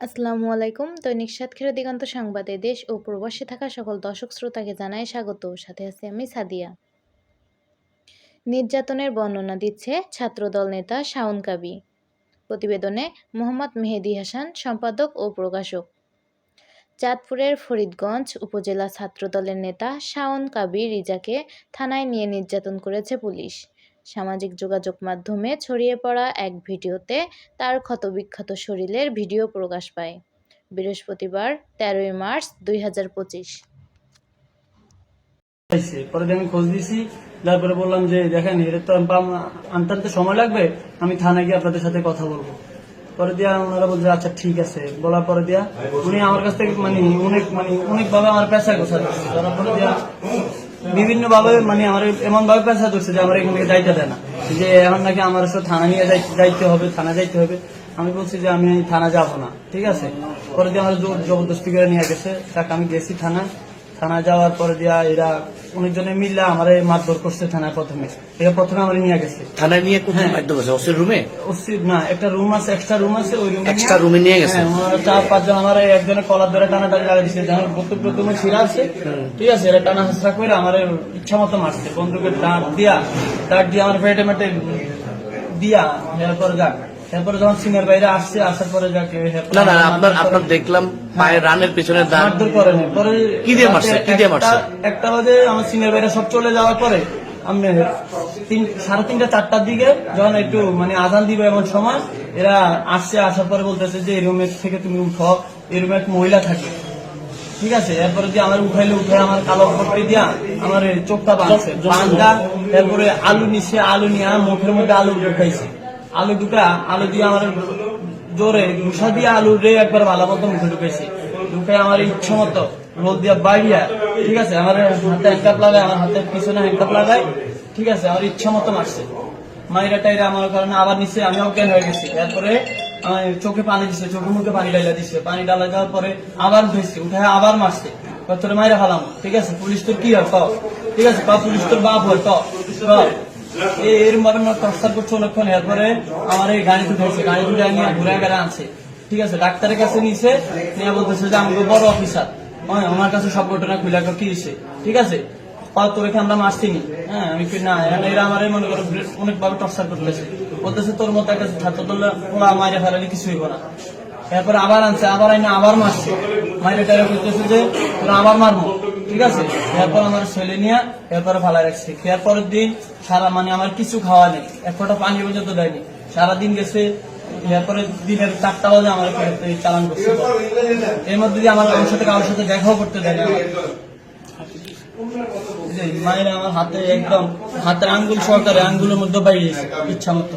আসসালামু আলাইকুম। দৈনিক সাতক্ষীরা দিগন্ত সংবাদে দেশ ও প্রবাসে থাকা সকল দর্শক শ্রোতাকে জানাই স্বাগত। সাথে আছি আমি সাদিয়া। নির্যাতনের বর্ণনা দিচ্ছে ছাত্রদল নেতা শাওন কাবি। প্রতিবেদনে মোহাম্মদ মেহেদি হাসান, সম্পাদক ও প্রকাশক। চাঁদপুরের ফরিদগঞ্জ উপজেলা ছাত্রদলের নেতা শাওন কাবি রিজাকে থানায় নিয়ে নির্যাতন করেছে পুলিশ। সামাজিক যোগাযোগ মাধ্যমে ছড়িয়ে পড়া এক ভিডিওতে তার ক্ষতবিক্ষত শরীরের ভিডিও প্রকাশ পায়। বৃহস্পতিবার, তেরোই মার্চ, দুই হাজার পঁচিশ। পরে আমি খোঁজ দিছি তারপরে বললাম যে, দেখেন এটা তো সময় লাগবে, আমি থানায় গিয়ে আপনাদের সাথে কথা বলব। পরে দিয়া ওনারা বলছে আচ্ছা ঠিক আছে। বলার পরে দিয়া উনি আমার কাছ থেকে মানে অনেক মানে অনেক ভাবে আমার পেশা বিভিন্ন ভাবে মানে আমার এমন ভাবে পেশা ধরছে যে আমার এখানে যাইতে দেয় না। যে এখন নাকি আমার সাথে থানা নিয়ে যাই- যাইতে হবে, থানা যাইতে হবে। আমি বলছি যে আমি থানা যাব না, ঠিক আছে? পরে যে আমার জবরদস্তি করে নিয়ে গেছে, তাকে আমি গেছি থানা থানা যাওয়ার পরে দিয়া এরা অনেকজনে মিললে আমার মারধর করছে থানায় প্রথমে। এরা প্রথমে আমার নিয়ে গেছে। থানায় নিয়ে কোথায় হ্যাঁ। মারধর করছে? ওসির রুমে? অস্থির না একটা রুম আছে এক্সট্রা রুম আছে ওই রুমে Extra room এ নিয়ে গেছে? হ্যাঁ, চার পাঁচজন আমার এই একজনের কলার ধরে টানা টানি লাগা দিচ্ছে যেমন প্রত্যেক প্রথমে ছিঁড়া আছে। ঠিক আছে এটা টানা হাসরা করে আমার ইচ্ছা মতো মারছে। বন্দুকের দাঁত দিয়া দাঁত দিয়ে আমার পেটে মেটে দিয়া এরপরে যাক। এরপরে যখন সিনিয়র বাইরে আসছে আসার পরে যাক না না আপনার আপনার দেখলাম পায়ের রানের পিছনে মারধর করে পরে কি দিয়ে মারছে? কি দিয়ে মারছে? একটা- একটা বাজে আমার সিনিয়র ভাইরা সব চলে যাওয়ার পরে আমি তিন সাড়ে তিনটা চারটার দিকে যখন একটু মানে আজান দিবে এমন সময় এরা আসছে আসার পরে বলতেছে যে এই রুমের থেকে তুমি উঠো। এই রুমে এক মহিলা থাকে। ঠিক আছে? এরপরে দিয়ে আমার উঠাইলে উঠে আমার কালো পট্টি দিয়া আমার চোখটা বাঁধছে। বান্ধা এরপরে আলু নিচ্ছে আলু নিয়ে মুখের মধ্যে আলু ঢুকাইছে আলু ঢুকা আলু দিয়ে আমার জোরে ঘুষা দিয়ে আলু রে একবার ভালো মতো মুখে ঢুকাইছে ঢুকে আমার ইচ্ছা মতো রোদ দিয়া বাইরিয়া ঠিক আছে? আমার হাতে হ্যান্ডকাপ লাগায় আমার হাতের পিছনে হ্যান্ডকাপ লাগায় ঠিক আছে? আমার ইচ্ছা মতো মারছে। মাইরা টাইরা আমার কারণে আবার নিচে আমি অজ্ঞান হয়ে গেছি। আমার চোখে পানি দিছে চোখে মুখে পানি ডালা দিছে। পানি ডালা দেওয়ার পরে আবার ধুইছে, উঠে আবার মারছে। কয় মাইরা ফেলাম, ঠিক আছে? পুলিশ তোর কি হয়? ঠিক আছে? পুলিশ তোর বাপ হয়? কও করছে অনেকক্ষণ, এরপরে আমার এই গাড়ি উঠেছে গাড়ি উঠে নিয়ে ঘুরে ঠিক আছে, ডাক্তারের কাছে নিয়ে বলতেছে যে আমাকে বড় অফিসার। হ্যাঁ আমার কাছে সব ঘটনা খুলে ঠিক আছে? তোর হ্যাঁ আমি এরা আমার মনে করো অনেক ভাবে টর্চার করতেছে। বলতেছে তোর মতো একটা ছাত্র তোলা মাইরে ফেলালে কিছু হইব না। এরপরে আবার আনছে, আবার আইনা আবার মারছে। মাইরে টাইরে বলতেছে যে তোরা আবার মারবো, ঠিক আছে? এরপর আমার ছেলে নিয়ে এরপরে ফালাই রাখছে। খেয়ার পরের দিন সারা মানে আমার কিছু খাওয়া নেই, এক ফোঁটা পানি পর্যন্ত দেয়নি। সারাদিন গেছে, এরপরে দিনের চারটা বাজে আমার চালান করছে। এর মধ্যে দিয়ে আমার আমার সাথে কারোর সাথে দেখাও করতে দেয়নি মায়ের আমার হাতে একদম হাতের আঙ্গুল সহকারে আঙ্গুলের মধ্যে বাইরে ইচ্ছা মতো।